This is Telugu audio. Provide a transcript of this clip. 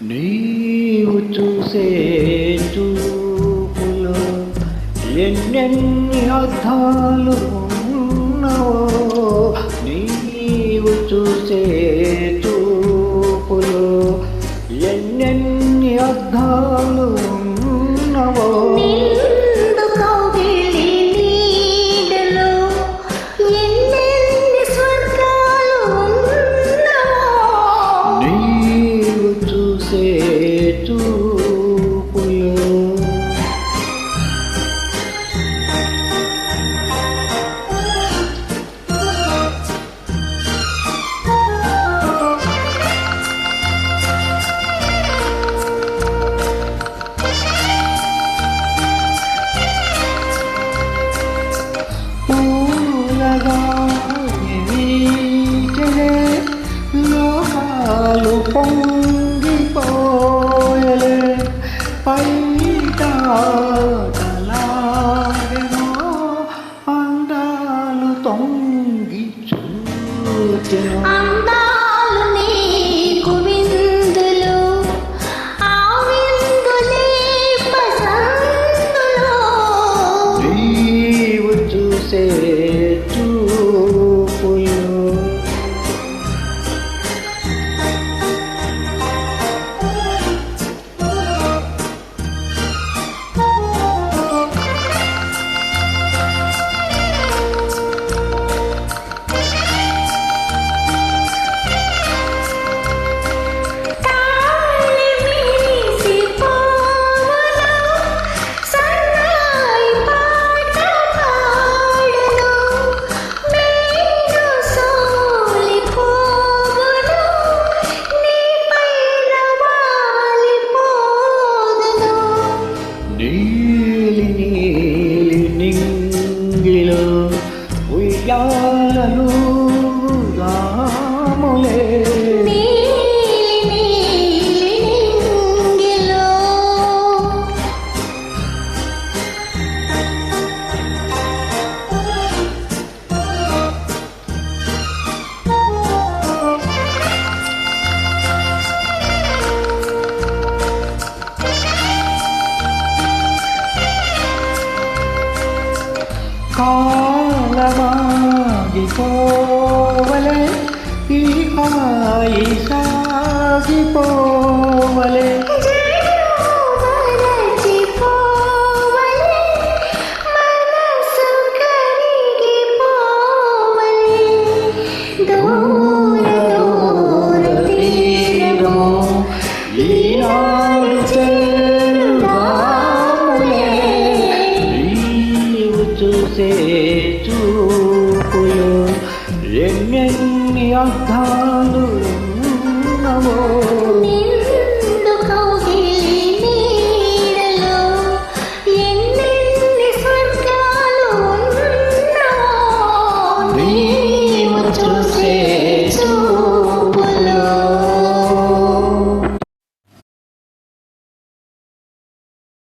నీవు చూసే చూపులో ఎన్నెన్ని అర్థాలు ఉన్నవో నీవు చూసే చూపులో ఎన్నెన్ని అర్థాలు ఉన్నవో కలాగనో అందాలు తొంగి చూచెను సాగిపోవలే ఈ హాయి సాగిపోవలే ఎన్నెన్ని అర్థాలు నమో